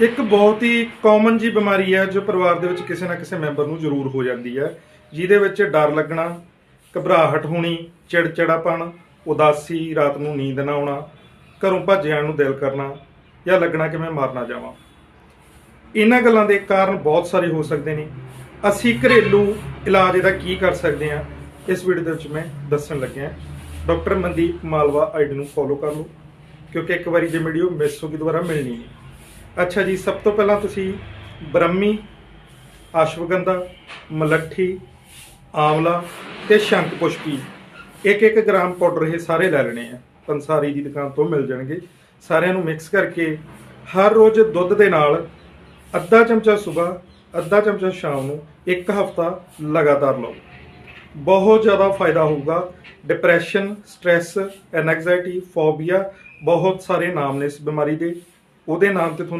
ਇੱਕ ਬਹੁਤ ਹੀ ਕਾਮਨ ਜੀ ਬਿਮਾਰੀ ਹੈ ਜੋ ਪਰਿਵਾਰ ਦੇ ਵਿੱਚ ਕਿਸੇ ਨਾ ਕਿਸੇ ਮੈਂਬਰ ਨੂੰ ਜ਼ਰੂਰ ਹੋ ਜਾਂਦੀ ਹੈ, ਜਿਹਦੇ ਵਿੱਚ ਡਰ ਲੱਗਣਾ, ਘਬਰਾਹਟ ਹੋਣੀ, ਚਿੜਚਿੜਾਪਣ, ਉਦਾਸੀ, ਰਾਤ ਨੂੰ ਨੀਂਦ ਨਾ ਆਉਣਾ, ਘਰੋਂ ਭੱਜ ਜਾਣ ਨੂੰ ਦਿਲ ਕਰਨਾ ਜਾਂ ਲੱਗਣਾ ਕਿ ਮੈਂ ਮਰ ਨਾ ਜਾਵਾਂ। ਇਹਨਾਂ ਗੱਲਾਂ ਦੇ ਕਾਰਨ ਬਹੁਤ ਸਾਰੇ ਹੋ ਸਕਦੇ ਨੇ। ਅਸੀਂ ਘਰੇਲੂ ਇਲਾਜ ਇਹਦਾ ਕੀ ਕਰ ਸਕਦੇ ਹਾਂ? ਇਸ ਵੀਡੀਓ ਦੇ ਵਿੱਚ ਮੈਂ ਦੱਸਣ ਲੱਗਿਆ। ਡਾਕਟਰ ਮਨਦੀਪ ਮਾਲਵਾ ਆਈਡੀ ਨੂੰ ਫੋਲੋ ਕਰ ਲਓ, ਕਿਉਂਕਿ ਇੱਕ ਵਾਰੀ ਜੇ ਵੀਡੀਓ ਮਿਸ ਹੋ ਗਈ, ਦੁਬਾਰਾ ਮਿਲਣੀ ਨਹੀਂ। ਅੱਛਾ ਜੀ, ਸਭ ਤੋਂ ਪਹਿਲਾਂ ਤੁਸੀਂ ਬ੍ਰਹਮੀ, ਅਸ਼ਵਗੰਧਾ, ਮਲੱਠੀ, ਆਵਲਾ ਤੇ ਸ਼ੰਖ ਪੁਸ਼ਪੀ ਇੱਕ ਇੱਕ ਗ੍ਰਾਮ ਪਾਊਡਰ ਇਹ ਸਾਰੇ ਲੈ ਲੈਣੇ ਆ। ਪੰਸਾਰੀ ਦੀ ਦੁਕਾਨ ਤੋਂ ਮਿਲ ਜਾਣਗੇ। ਸਾਰਿਆਂ ਨੂੰ ਮਿਕਸ ਕਰਕੇ ਹਰ ਰੋਜ਼ ਦੁੱਧ ਦੇ ਨਾਲ ਅੱਧਾ ਚਮਚਾ ਸਵੇਰ, ਅੱਧਾ ਚਮਚਾ ਸ਼ਾਮ ਨੂੰ, ਇੱਕ ਹਫਤਾ ਲਗਾਤਾਰ ਲਓ। ਬਹੁਤ ਜ਼ਿਆਦਾ ਫਾਇਦਾ ਹੋਊਗਾ। ਡਿਪਰੈਸ਼ਨ ਸਟ੍ਰੈਸ ਐਨਗਜ਼ਾਇਟੀ ਫੋਬੀਆ ਬਹੁਤ ਸਾਰੇ ਨਾਮ ਨੇ ਇਸ ਬਿਮਾਰੀ ਦੇ। ਉਹਦੇ ਨਾਮ ਤੇ ਤੁਹਾਨੂੰ